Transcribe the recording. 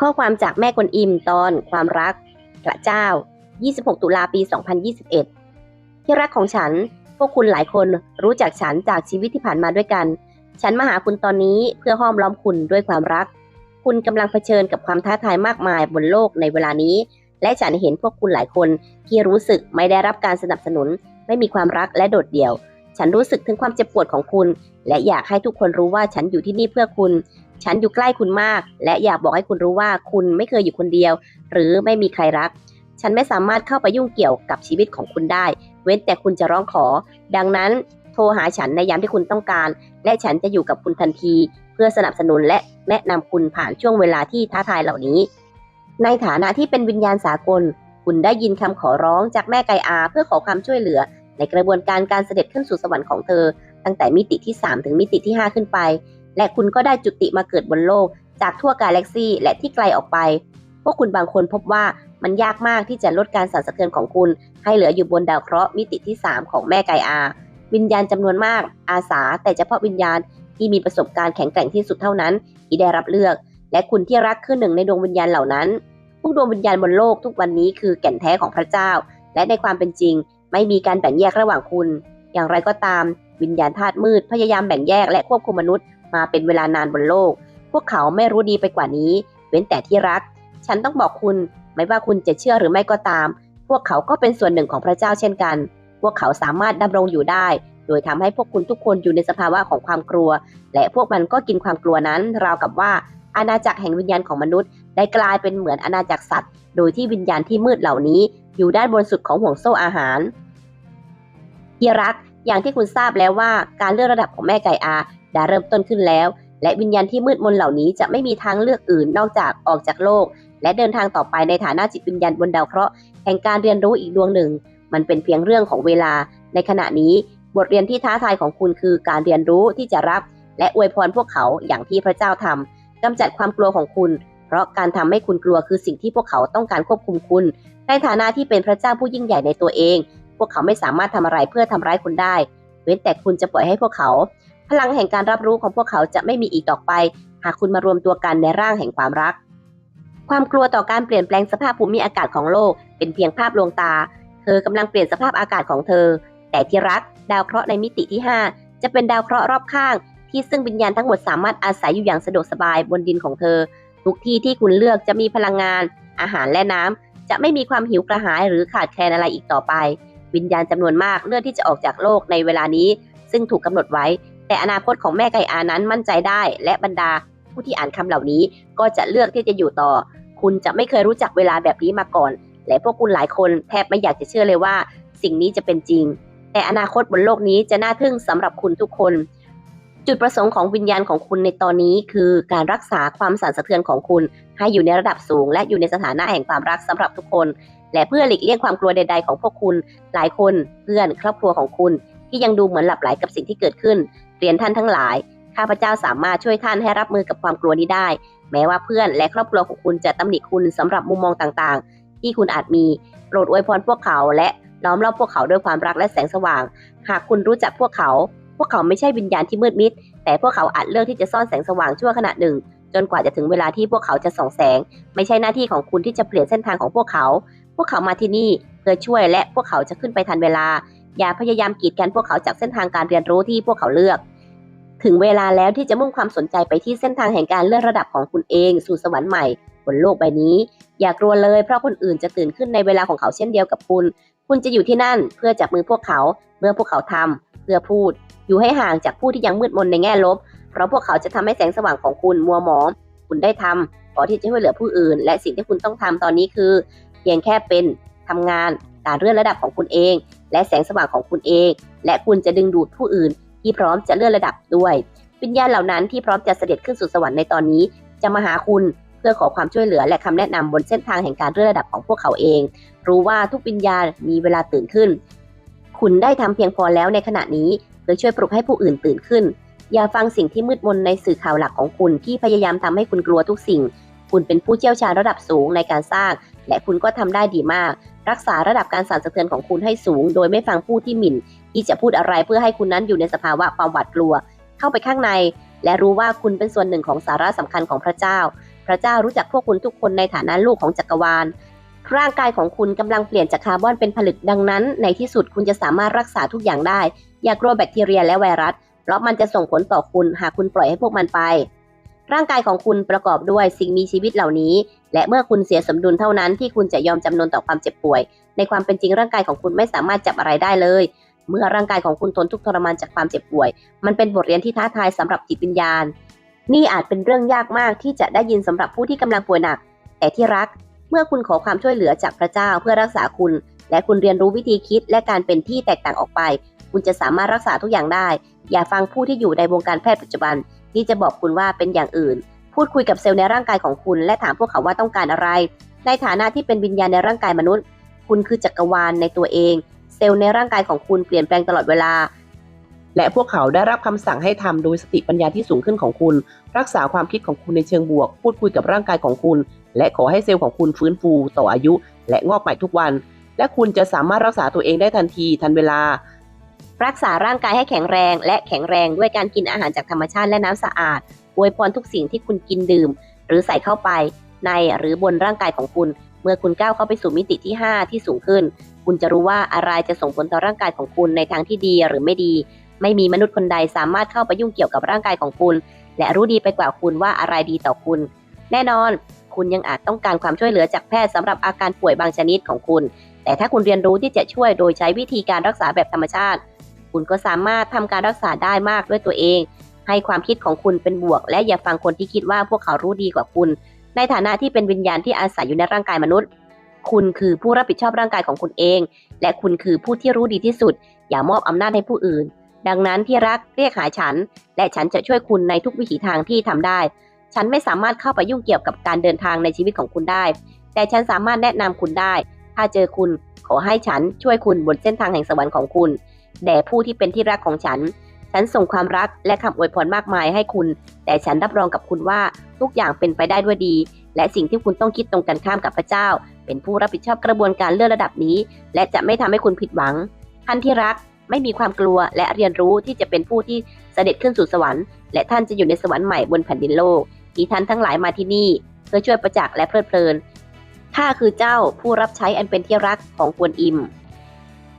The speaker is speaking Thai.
ข้อความจากแม่กวนอิมตอนความรัก พระเจ้า 26 ตุลาปี 2021 ที่รักของฉัน พวกคุณหลายคนรู้จักฉันจากชีวิตที่ผ่านมาด้วยกัน ฉันมาหาคุณตอนนี้เพื่อห้อมล้อมคุณด้วยความรัก คุณกำลังเผชิญกับความท้าทายมากมายบนโลกในเวลานี้ และฉันเห็นพวกคุณหลายคนที่รู้สึกไม่ได้รับการสนับสนุน ไม่มีความรักและโดดเดี่ยว ฉันรู้สึกถึงความเจ็บปวดของคุณ และอยากให้ทุกคนรู้ว่าฉันอยู่ที่นี่เพื่อคุณ ฉันอยู่ใกล้คุณมาก และอยากบอกให้คุณรู้ว่าคุณไม่เคยอยู่คนเดียว หรือไม่มีใครรัก ฉันไม่สามารถเข้าไปยุ่งเกี่ยวกับชีวิตของคุณได้ เว้นแต่คุณจะร้องขอ ดังนั้น โทรหาฉันในยามที่คุณต้องการ และฉันจะอยู่กับคุณทันที เพื่อสนับสนุนและแนะนำคุณผ่านช่วงเวลาที่ท้าทายเหล่านี้ ในฐานะที่เป็นวิญญาณสากล คุณได้ยินคำขอร้องจากแม่ไกอา เพื่อขอความช่วยเหลือ ในกระบวนการการเสด็จขึ้นสู่สวรรค์ของเธอ ตั้งแต่มิติที่ 3 ถึงมิติที่ 5 ขึ้นไป และคุณก็ได้จุติมาเกิดบนโลก จากทั่วกาแล็กซี่และที่ไกลออกไป พวกคุณบางคนพบว่ามันยากมากที่จะลดการสั่นสะเทือนของคุณ ให้เหลืออยู่บนดาวเคราะห์มิติที่ 3 ของแม่ไกอา วิญญาณจำนวนมาก อาสา แต่เฉพาะวิญญาณที่มีประสบการณ์แข็งแกร่งที่สุดเท่านั้นที่ได้รับเลือก และคุณที่รักคือหนึ่งในดวงวิญญาณเหล่านั้นพวกดวงวิญญาณบนโลกทุกวันนี้คือแก่นแท้ของพระเจ้า และในความเป็นจริง ไม่มีการแบ่งแยกระหว่างคุณ อย่างไรก็ตาม วิญญาณธาตุมืดพยายามแบ่งแยกและควบคุมมนุษย์มาเป็นเวลานานบนโลก พวกเขาไม่รู้ดีไปกว่านี้ เว้นแต่ที่รัก ฉันต้องบอกคุณ ไม่ว่าคุณจะเชื่อหรือไม่ก็ตาม พวกเขาก็เป็นส่วนหนึ่งของพระเจ้าเช่นกัน พวกเขาสามารถดำรงอยู่ได้ โดยทำให้พวกคุณทุกคนอยู่ในสภาวะของความกลัว และพวกมันก็กินความกลัวนั้น ราวกับว่าอาณาจักรแห่งวิญญาณของมนุษย์ ได้กลายเป็นเหมือนอาณาจักรสัตว์ โดยที่วิญญาณที่มืดเหล่านี้ อยู่ด้านบนสุดของห่วงโซ่อาหารที่รักอย่างที่คุณทราบแล้วว่าการเลื่อกระดับของแม่ไก่อา ด้เริ่มต้นขึ้นแล้ว และวิญญาณที่มืดมนเหล่านี้จะไม่มีทางเลือกอื่นนอกจากออกจากโลก และเดินทางต่อไปในฐานะจิตวิญญาณบนดาวเคราะห์แห่งการเรียนรู้อีกดวงหนึ่ง มันเป็นเพียงเรื่องของเวลา ในขณะนี้ บทเรียนที่ท้าทายของคุณคือการเรียนรู้ที่จะรับ และอวยพรพวกเขาอย่างที่พระเจ้าทำกำจัดความกลัวของคุณ เพราะการทำให้คุณกลัวคือสิ่งที่พวกเขาต้องการควบคุมคุณ ในฐานะที่เป็นพระเจ้าผู้ยิ่งใหญ่ในตัวเอง พวกเขาไม่สามารถทำอะไรเพื่อทำร้ายคุณได้ เว้นแต่คุณจะปล่อยให้พวกเขา พลังแห่งการรับรู้ของพวกเขาจะไม่มีอีกต่อไป หากคุณมารวมตัวกันในร่างแห่งความรัก ความกลัวต่อการเปลี่ยนแปลงสภาพภูมิอากาศของโลก เป็นเพียงภาพลวงตา เธอกำลังเปลี่ยนสภาพอากาศของเธอ แต่ที่รัก ดาวเคราะห์ในมิติที่ 5 จะเป็นดาวเคราะห์รอบข้าง ที่ซึ่งวิญญาณทั้งหมดสามารถอาศัยอยู่อย่างสะดวกสบายบนดินของเธอ ทุกที่ที่คุณเลือกจะมีพลังงาน อาหารและน้ำจะไม่มีความหิวกระหายหรือขาดแคลนอะไรอีกต่อไป วิญญาณจำนวนมากเลือกที่จะออกจากโลกในเวลานี้ ซึ่งถูกกำหนดไว้ แต่อนาคตของแม่ไก่อานั้นมั่นใจได้ และบรรดาผู้ที่อ่านคำเหล่านี้ ก็จะเลือกที่จะอยู่ต่อ คุณจะไม่เคยรู้จักเวลาแบบนี้มาก่อน และพวกคุณหลายคนแทบไม่อยากจะเชื่อเลยว่า สิ่งนี้จะเป็นจริง แต่อนาคตบนโลกนี้จะน่าทึ่งสำหรับคุณทุกคน จุดประสงค์ของวิญญาณของคุณในตอนนี้ คือการรักษาความสั่นสะเทือนของคุณ ให้อยู่ในระดับสูง และอยู่ในสถานะแห่งความรักสำหรับทุกคน และเพื่อหลีกเลี่ยงความกลัวใด ๆ ของพวกคุณ หลายคน เพื่อน ครอบครัวของคุณ ที่ยังดูเหมือนหลับไหลกับสิ่งที่เกิดขึ้น เรียนท่านทั้งหลาย ข้าพเจ้าสามารถช่วยท่านให้รับมือกับความกลัวนี้ได้ แม้ว่าเพื่อนและครอบครัวของคุณจะตำหนิคุณสำหรับมุมมองต่างๆ ที่คุณอาจมี โปรดอวยพรพวกเขาและล้อมรอบพวกเขาด้วยความรักและแสงสว่าง หากคุณรู้จักพวกเขา พวกเขาไม่ใช่วิญญาณที่มืดมิด แต่พวกเขาอาจเลือกที่จะซ่อนแสงสว่างชั่วขณะหนึ่ง จนกว่าจะถึงเวลาที่พวกเขาจะส่องแสง ไม่ใช่หน้าที่ของคุณที่จะเปลี่ยนเส้นทางของพวกเขา พวกเขามาที่นี่เพื่อช่วยและพวกเขาจะขึ้นไปทันเวลา อย่าพยายามกีดกันพวกเขาจากเส้นทางการเรียนรู้ที่พวกเขาเลือก ถึงเวลาแล้วที่จะมุ่งความสนใจไปที่เส้นทางแห่งการเลื่อนระดับของคุณเอง สู่สวรรค์ใหม่บนโลกใบนี้ อย่ากลัวเลยเพราะคนอื่นจะตื่นขึ้นในเวลาของเขาเช่นเดียวกับคุณ คุณจะอยู่ที่นั่นเพื่อจับมือพวกเขา เมื่อพวกเขาทำเพื่อพูด อยู่ให้ห่างจากผู้ที่ยังมืดมนในแง่ลบ เพราะพวกเขาจะทำให้แสงสว่างของคุณมัวหมองคุณได้ทำพอที่จะช่วยเหลือผู้อื่น และสิ่งที่คุณต้องทำตอนนี้คือ เพียงแค่เป็นทำงานการเลื่อนระดับของคุณเอง และแสงสว่างของคุณเอง และคุณจะดึงดูดผู้อื่น ที่พร้อมจะเลื่อนระดับด้วย วิญญาณเหล่านั้นที่พร้อมจะเสด็จขึ้นสู่สวรรค์ในตอนนี้ จะมาหาคุณเพื่อขอความช่วยเหลือและคำแนะนำบนเส้นทางแห่งการเลื่อนระดับของพวกเขาเอง รู้ว่าทุกวิญญาณมีเวลาตื่นขึ้น คุณได้ทำเพียงพอแล้วในขณะนี้เพื่อช่วยปลุกให้ผู้อื่นตื่นขึ้น อย่าฟังสิ่งที่มืดมนในสื่อข่าวหลักของคุณที่พยายามทำให้คุณกลัวทุกสิ่ง คุณเป็นผู้เชี่ยวชาญระดับสูงในการสร้าง และคุณก็ทำได้ดีมาก รักษาระดับการสั่นสะเทือนของคุณให้สูง โดยไม่ฟังผู้ที่หมิ่น ที่จะพูดอะไรเพื่อให้คุณนั้นอยู่ในสภาวะความหวาดกลัว เข้าไปข้างใน และรู้ว่าคุณเป็นส่วนหนึ่งของสาระสำคัญของพระเจ้า พระเจ้ารู้จักพวกคุณทุกคนในฐานะลูกของจักรวาล ร่างกายของคุณกำลังเปลี่ยนจากคาร์บอนเป็นผลึกดังนั้น ในที่สุดคุณจะสามารถรักษาทุกอย่างได้ อย่ากลัวแบคทีเรียและไวรัสเพราะมันจะส่งผลต่อคุณหากคุณปล่อยให้พวกมันไป ร่างกายของคุณประกอบด้วยสิ่งมีชีวิตเหล่านี้ และเมื่อคุณเสียสมดุลเท่านั้นที่คุณจะยอมจำนนต่อความเจ็บป่วย ในความเป็นจริงร่างกายของคุณไม่สามารถจับอะไรได้เลย เมื่อร่างกายของคุณทนทุกข์ทรมานจากความเจ็บป่วย มันเป็นบทเรียนที่ท้าทายสำหรับจิตวิญญาณ นี่อาจเป็นเรื่องยากมากที่จะได้ยินสำหรับผู้ที่กำลังป่วยหนัก แต่ที่รัก เมื่อคุณขอความช่วยเหลือจากพระเจ้าเพื่อรักษาคุณ และคุณเรียนรู้วิธีคิดและการเป็นที่แตกต่างออกไป คุณจะสามารถรักษาทุกอย่างได้ อย่าฟังผู้ที่อยู่ในวงการแพทย์ปัจจุบัน ที่จะบอกคุณว่าเป็นอย่างอื่น พูดคุยกับเซลล์ในร่างกายของคุณ และถามพวกเขาว่าต้องการอะไร ในฐานะที่เป็นวิญญาณในร่างกายมนุษย์ คุณคือจักรวาลในตัวเอง เซลล์ในร่างกายของคุณเปลี่ยนแปลงตลอดเวลา และพวกเขาได้รับคำสั่งให้ทำโดยสติปัญญาที่สูงขึ้นของคุณ รักษาความคิดของคุณในเชิงบวก พูดคุยกับร่างกายของคุณ และขอให้เซลล์ของคุณฟื้นฟู ต่ออายุ และงอกใหม่ทุกวัน และคุณจะสามารถรักษาตัวเองได้ทันทีทันเวลา รักษาร่างกายให้แข็งแรง และแข็งแรงด้วยการกินอาหารจากธรรมชาติและน้ำสะอาดอวยพรทุกสิ่งที่คุณกินดื่ม หรือใส่เข้าไปในหรือบนร่างกายของคุณ เมื่อคุณก้าวเข้าไปสู่มิติที่ 5 ที่สูงขึ้น คุณจะรู้ว่าอะไรจะส่งผลต่อร่างกายของคุณในทางที่ดีหรือไม่ดี ไม่มีมนุษย์คนใดสามารถเข้าไปยุ่งเกี่ยวกับร่างกายของคุณ และรู้ดีไปกว่าคุณว่าอะไรดีต่อคุณ แน่นอน คุณยังอาจต้องการความช่วยเหลือจากแพทย์สำหรับอาการป่วยบางชนิดของคุณ แต่ถ้าคุณเรียนรู้ที่จะช่วยโดยใช้วิธีการรักษาแบบธรรมชาติ คุณก็สามารถทำการรักษาได้มากด้วยตัวเอง ให้ความคิดของคุณเป็นบวก และอย่าฟังคนที่คิดว่าพวกเขารู้ดีกว่าคุณ ในฐานะที่เป็นวิญญาณที่อาศัยอยู่ในร่างกายมนุษย์ คุณคือผู้รับผิดชอบร่างกายของคุณเอง และคุณคือผู้ที่รู้ดีที่สุด อย่ามอบอำนาจให้ผู้อื่น ดังนั้นที่รักเรียกหาฉัน และฉันจะช่วยคุณในทุกวิถีทางที่ทำได้ ฉันไม่สามารถเข้าไปยุ่งเกี่ยวกับการเดินทางในชีวิตของคุณได้ แต่ฉันสามารถแนะนำคุณได้ ถ้าเจอคุณขอให้ฉันช่วยคุณบนเส้นทางแห่งสวรรค์ของคุณ แด่ผู้ที่เป็นที่รักของฉัน ฉันส่งความรักและคำอวยพรมากมายให้คุณ แต่ฉันรับรองกับคุณว่าทุกอย่างเป็นไปได้ด้วยดี และสิ่งที่คุณต้องคิดตรงกันข้ามกับพระเจ้า เป็นผู้รับผิดชอบกระบวนการเลื่อนระดับนี้ และจะไม่ทำให้คุณผิดหวัง ท่านที่รักไม่มีความกลัวและเรียนรู้ที่จะเป็นผู้ที่เสด็จขึ้นสู่สวรรค์ และท่านจะอยู่ในสวรรค์ใหม่บนแผ่นดินโลก ที่ท่านทั้งหลายมาที่นี่ เพื่อช่วยประจักษ์และเพลิดเพลิน ข้าคือเจ้าผู้รับใช้อันเป็นที่รักของกวนอิม